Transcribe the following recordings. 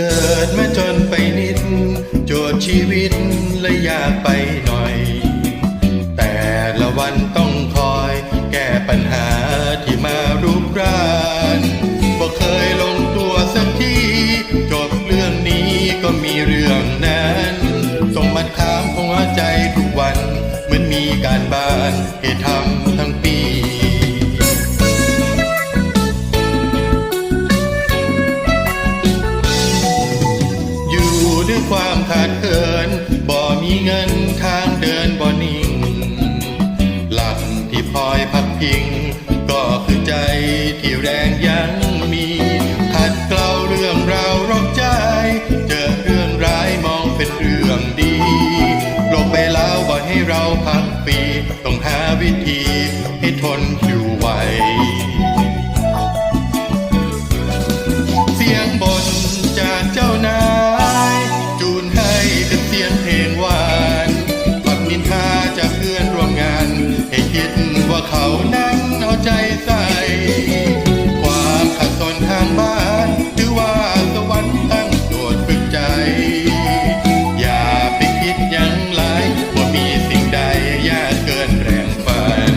เกิดมาจนไปนิด โจทย์ชีวิตเลยอยากไปหน่อย แต่ละวันต้องคอยแก้ปัญหาที่มารุกรานบ่เคยลงตัวสักทีจบเรื่องนี้ก็มีเรื่องนั้นส่งมาถามหัวใจทุกวัน เหมือนมีการบ้านให้ทำทั้งปี เขินบ่มีเงินทางเดินบ่นิ่ง หลักที่พลอยพักพิง ก็คือใจที่แรงยังมีขัดเกลาเรื่องราวรอบใจ เจอเรื่องร้ายมองเป็นเรื่องดีโลกไปแล้วบ่ให้เราพักปีต้องหาวิธี เขานั้นเอาใจใส่ความขัดสนทางบ้านหรือว่าสวรรค์ตั้งโจทย์ฝึกใจ อย่าไปคิดอยังไรว่ามีสิ่งใดยากเกินแรงฝัน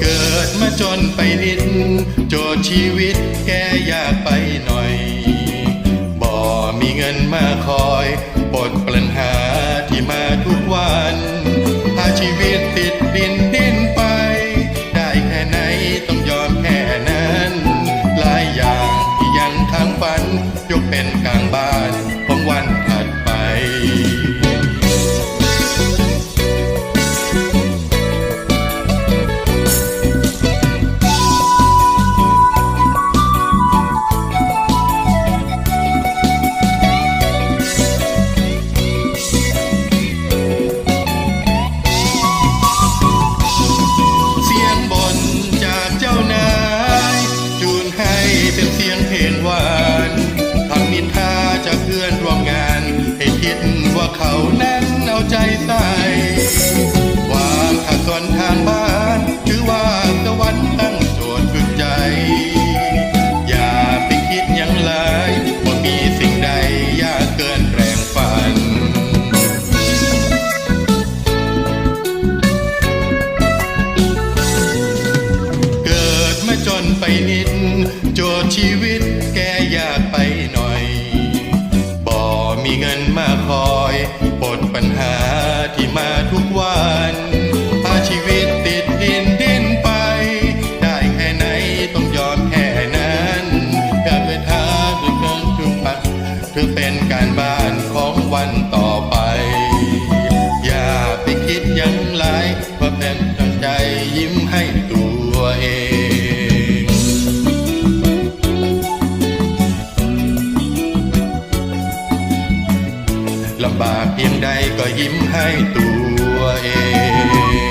เกิดมาจนไปนิดโจทย์ชีวิตแกอยากไปหน่อย เงินมาคอยปลดปัญหาที่มาทุกวันพาชีวิตติดดินดิ้นไป ได้แค่ไหนต้องยอมแค่นั้น หลายอย่างที่ยังค้างฝันยกเป็นกลางบ้านของวัน เป็นเสียงเพลงหวานคำนินทาจากเพื่อนร่วมงาน ให้คิดว่าเขานั้นเอาใจใส่ความขัดสนทางบ้านถือว่าสวรรค์ตั้งโจทย์ฝึกใจ อย่าไปคิดอยังไรว่ามีสิ่งใดยากเกินแรงฝันเกิดมาจนไปนิด ชีวิต ลำบากเพียงใดก็ยิ้มให้ตัวเอง